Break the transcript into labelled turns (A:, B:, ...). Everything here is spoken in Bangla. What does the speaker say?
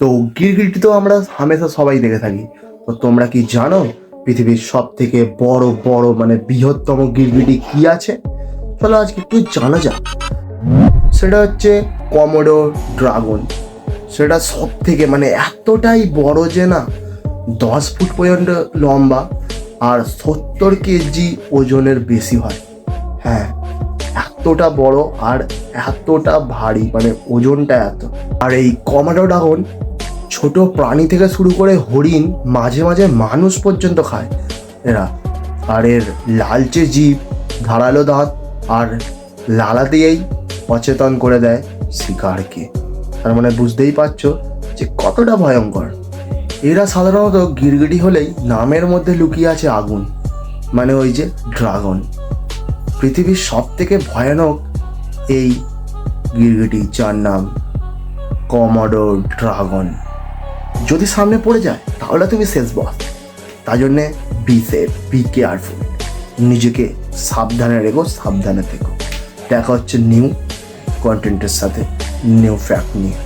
A: তো গিরগিটি তো আমরা হামেশা সবাই দেখে থাকি। তো তোমরা কি জানো পৃথিবীর সব থেকে বড় বড় মানে বৃহত্তম গিরগিটি কি আছে? চলো আজকে একটু জানা যাক। সেটা হচ্ছে কমোডো ড্রাগন। সেটা সব থেকে মানে এতটাই বড় যে না, দশ ফুট পর্যন্ত লম্বা আর সত্তর কেজি ওজনের বেশি হয়। হ্যাঁ এতটা বড় আর এতটা ভারী মানে ওজনটা এত। আর এই কমাডো ড্রাগন ছোট প্রাণী থেকে শুরু করে হরিণ মাঝে মাঝে মানুষ পর্যন্ত খায় এরা। আর এর লালচে জীব, ধারালো দাঁত আর লালা দিয়েই অচেতন করে দেয় শিকারকে। তার মানে বুঝতেই পারছ যে কতটা ভয়ঙ্কর। এরা সাধারণত গিরগিটি হলেই নামের মধ্যে লুকিয়ে আছে আগুন মানে ওই যে ড্রাগন। পৃথিবীর সব থেকে ভয়ানক এই গিরগিটি যার নাম কমোডো ড্রাগন। যদি সামনে পড়ে যায়, তাহলে তুমি শেষ বস তার জন্যে বি সেফ বি কেয়ারফুল নিজেকে সাবধানে রেখো, সাবধানে থেকো। দেখা হচ্ছে নিউ কন্টেন্টের সাথে নিউ ফ্যাক্ট নিয়ে।